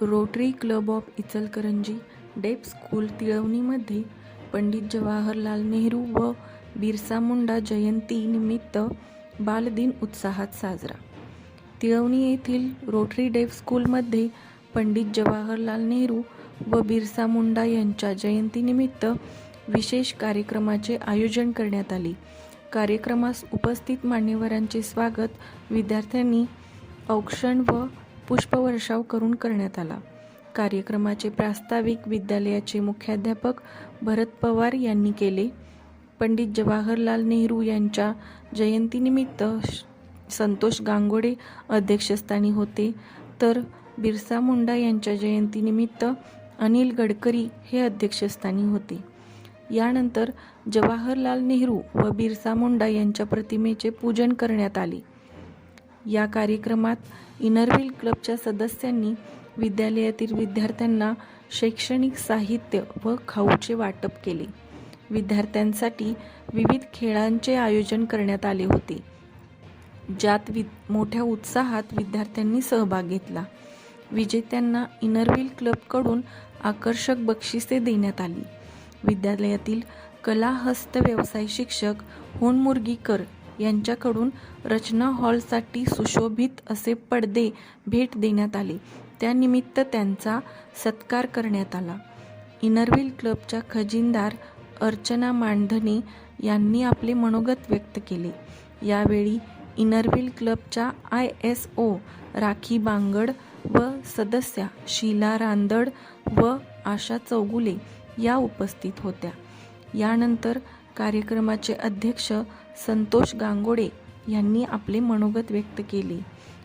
Rotary club of Ichalkaranji डेप school तिळवणीमध्ये पंडित जवाहरलाल नेहरू व बिरसा मुंडा जयंतीनिमित्त बालदिन उत्साहात साजरा. तिळवणी येथील रोटरी डेफ स्कूलमध्ये पंडित जवाहरलाल नेहरू व बिरसा मुंडा यांच्या जयंतीनिमित्त विशेष कार्यक्रमाचे आयोजन करण्यात आले. कार्यक्रमास उपस्थित मान्यवरांचे स्वागत. विद्यार्थ्यांनी औक्षण व पुष्पवर्षाव करून करण्यात आला. कार्यक्रमाचे प्रास्ताविक विद्यालयाचे मुख्याध्यापक भरत पवार यांनी केले. पंडित जवाहरलाल नेहरू यांच्या जयंतीनिमित्त श- संतोष गांगोडे अध्यक्षस्थानी होते. तर बिरसा मुंडा यांच्या जयंतीनिमित्त अनिल गडकरी हे अध्यक्षस्थानी होते. यानंतर जवाहरलाल नेहरू व बिरसा मुंडा यांच्या प्रतिमेचे पूजन करण्यात आले. या कार्यक्रमात इनरव्हील क्लबच्या सदस्यांनी विद्यालयातील विद्यार्थ्यांना शैक्षणिक साहित्य व खाऊचे वाटप केले. विद्यार्थ्यांसाठी विविध खेळांचे आयोजन करण्यात आले होते. ज्यात वि मोठ्या उत्साहात विद्यार्थ्यांनी सहभाग घेतला. विजेत्यांना इनरव्हील क्लबकडून आकर्षक बक्षिसे देण्यात आली. विद्यालयातील कला हस्त व्यवसाय शिक्षक होनमुर्गीकर यांच्याकडून रचना हॉलसाठी सुशोभित असे पडदे भेट देण्यात आले. त्यानिमित्त त्यांचा सत्कार करण्यात आला. इनरव्हील क्लबच्या खजिनदार अर्चना मांढने यांनी आपले मनोगत व्यक्त केले. यावेळी इनरव्हील क्लबच्या I S O Rakhi Bangad व सदस्या शीला रांदड व आशा चौगुले या उपस्थित होत्या. यानंतर कार्यक्रमाचे अध्यक्ष संतोष गांगोडे यांनी आपले मनोगत व्यक्त केले.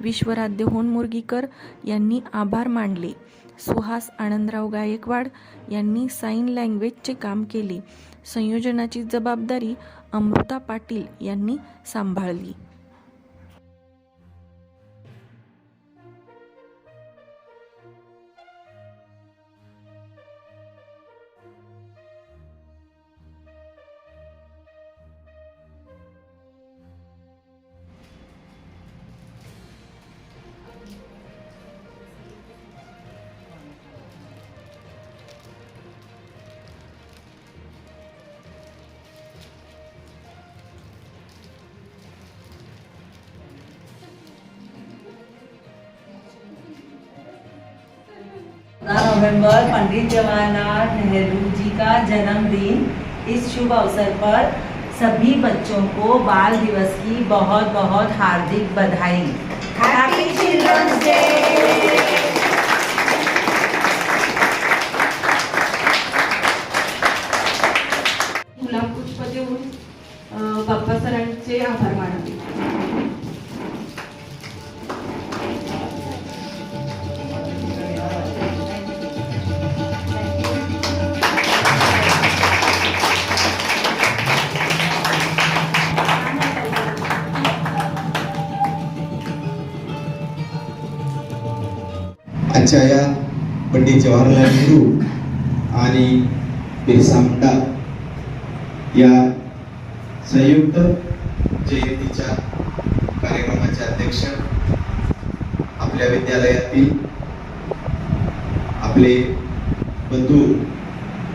विश्वराध्य होनमुर्गीकर यांनी आभार मानले. सुहास आनंदराव गायकवाड यांनी साईन लँग्वेजचे काम केले. संयोजनाची जबाबदारी अमृता पाटील यांनी सांभाळली. नवंबर पंडित जवाहरलाल नेहरू जी का जन्मदिन। इस शुभ अवसर पर सभी बच्चों को बाल दिवस की बहुत बहुत हार्दिक बधाई। हैप्पी चिल्ड्रंस डे गुलाब पुष्प देऊन बाप्पा सरांचे आभार मानले आजच्या या पंडित जवाहरलाल नेहरू आणि बिरसा मुंडा या संयुक्त जयंतीच्या कार्यक्रमाचे अध्यक्ष आपल्या विद्यालयातील आपले बंधू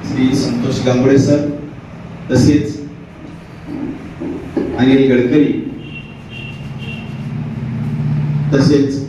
श्री संतोष गांगुडे सर तसेच अनिल गडकरी तसेच